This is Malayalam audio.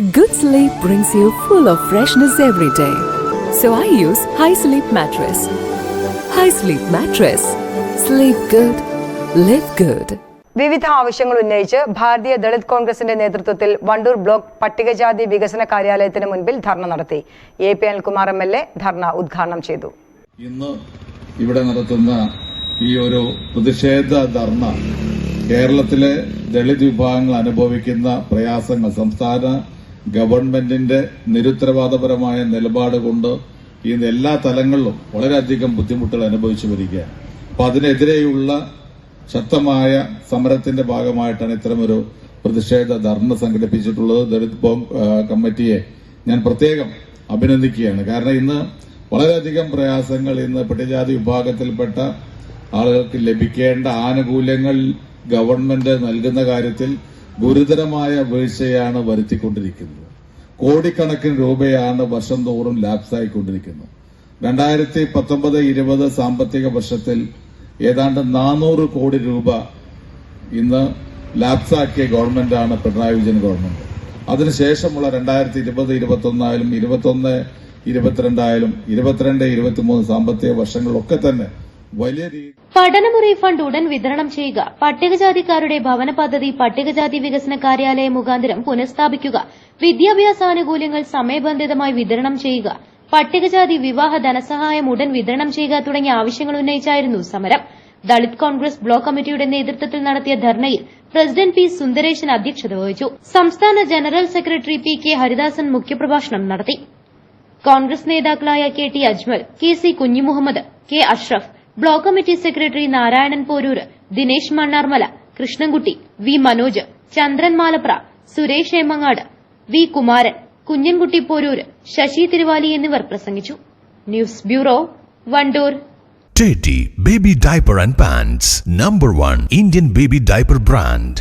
Good sleep brings you full of freshness every day. So I use High Sleep Mattress. High Sleep Mattress. Sleep good. Live good. വിവിധ ആവശ്യങ്ങൾ ഉന്നയിച്ച് ഭാരതീയ ദളിത് കോൺഗ്രസിന്റെ നേതൃത്വത്തിൽ വണ്ടൂർ ബ്ലോക്ക് പട്ടികജാതി വികസന കാര്യാലയത്തിന് മുൻപിൽ ധർണ നടത്തി A P Anilkumar M L A ധർണ ഉദ്ഘാടനം ചെയ്തു ഇന്ന് ഇവിടെ നടത്തുന്ന ഈ ഒരു പ്രതിഷേധ ധർണ കേരളത്തിലെ ദളിത് വിഭാഗങ്ങൾ അനുഭവിക്കുന്ന പ്രയാസങ്ങൾ സംസ്ഥാന ഗവൺമെന്റിന്റെ നിരുത്തരവാദപരമായ നിലപാട് കൊണ്ട് ഈ എല്ലാ തലങ്ങളിലും വളരെയധികം ബുദ്ധിമുട്ടുകൾ അനുഭവിച്ചു വരികയാണ്. അപ്പൊ അതിനെതിരെയുള്ള ശക്തമായ സമരത്തിന്റെ ഭാഗമായിട്ടാണ് ഇത്തരമൊരു പ്രതിഷേധ ധർണ സംഘടിപ്പിച്ചിട്ടുള്ളത്. ദളിത് കമ്മിറ്റിയെ ഞാൻ പ്രത്യേകം അഭിനന്ദിക്കുകയാണ്. കാരണം ഇന്ന് വളരെയധികം പ്രയാസങ്ങൾ ഇന്ന് പട്ടികജാതി വിഭാഗത്തിൽപ്പെട്ട ആളുകൾക്ക് ലഭിക്കേണ്ട ആനുകൂല്യങ്ങൾ ഗവൺമെന്റ് നൽകുന്ന കാര്യത്തിൽ ഗുരുതരമായ വീഴ്ചയാണ് വരുത്തിക്കൊണ്ടിരിക്കുന്നത്. കോടിക്കണക്കിന് രൂപയാണ് വർഷം തോറും ലാപ്സായിക്കൊണ്ടിരിക്കുന്നത് രണ്ടായിരത്തി പത്തൊമ്പത് ഇരുപത് സാമ്പത്തിക വർഷത്തിൽ ഏതാണ്ട് നാനൂറ് കോടി രൂപ ഇന്ന് ലാപ്സാക്കിയ ഗവൺമെന്റാണ് പിണറായി വിജയൻ ഗവൺമെന്റ് അതിനുശേഷമുള്ള രണ്ടായിരത്തി ഇരുപത് ഇരുപത്തൊന്നായാലും ഇരുപത്തൊന്ന് ഇരുപത്തിരണ്ടായാലും ഇരുപത്തിരണ്ട് ഇരുപത്തിമൂന്ന് സാമ്പത്തിക വർഷങ്ങളിലൊക്കെ തന്നെ പഠനമുറി ഫണ്ട് ഉടൻ വിതരണം ചെയ്യുക. പട്ടികജാതിക്കാരുടെ ഭവന പദ്ധതി പട്ടികജാതി വികസന കാര്യാലയ മുഖാന്തരം പുനഃസ്ഥാപിക്കുക. വിദ്യാഭ്യാസ ആനുകൂല്യങ്ങൾ സമയബന്ധിതമായി വിതരണം ചെയ്യുക. പട്ടികജാതി വിവാഹ ധനസഹായം ഉടൻ വിതരണം ചെയ്യുക തുടങ്ങിയ ആവശ്യങ്ങൾ ഉന്നയിച്ചായിരുന്നു സമരം. ദളിത് കോൺഗ്രസ് ബ്ലോക്ക് കമ്മിറ്റിയുടെ നേതൃത്വത്തിൽ നടത്തിയ ധർണയിൽ പ്രസിഡന്റ് പി സുന്ദരേശൻ അധ്യക്ഷത വഹിച്ചു. സംസ്ഥാന general secretary P K Haridasan മുഖ്യപ്രഭാഷണം നടത്തി. കോൺഗ്രസ് നേതാക്കളായ K T Ajmal K C Kunhimuhammed K Ashraf block committee secretary Narayanan Poroor Dinesh Mannarmala Krishnankutty V Manoj Chandran Malappra Suresh Emangad V Kumaran Kunhankutty Poroor Sasi Thiruvali എന്നിവർ പ്രസംഗിച്ചു news bureau Wandoor Teddy Baby Diaper and Pants, number one Indian baby diaper brand.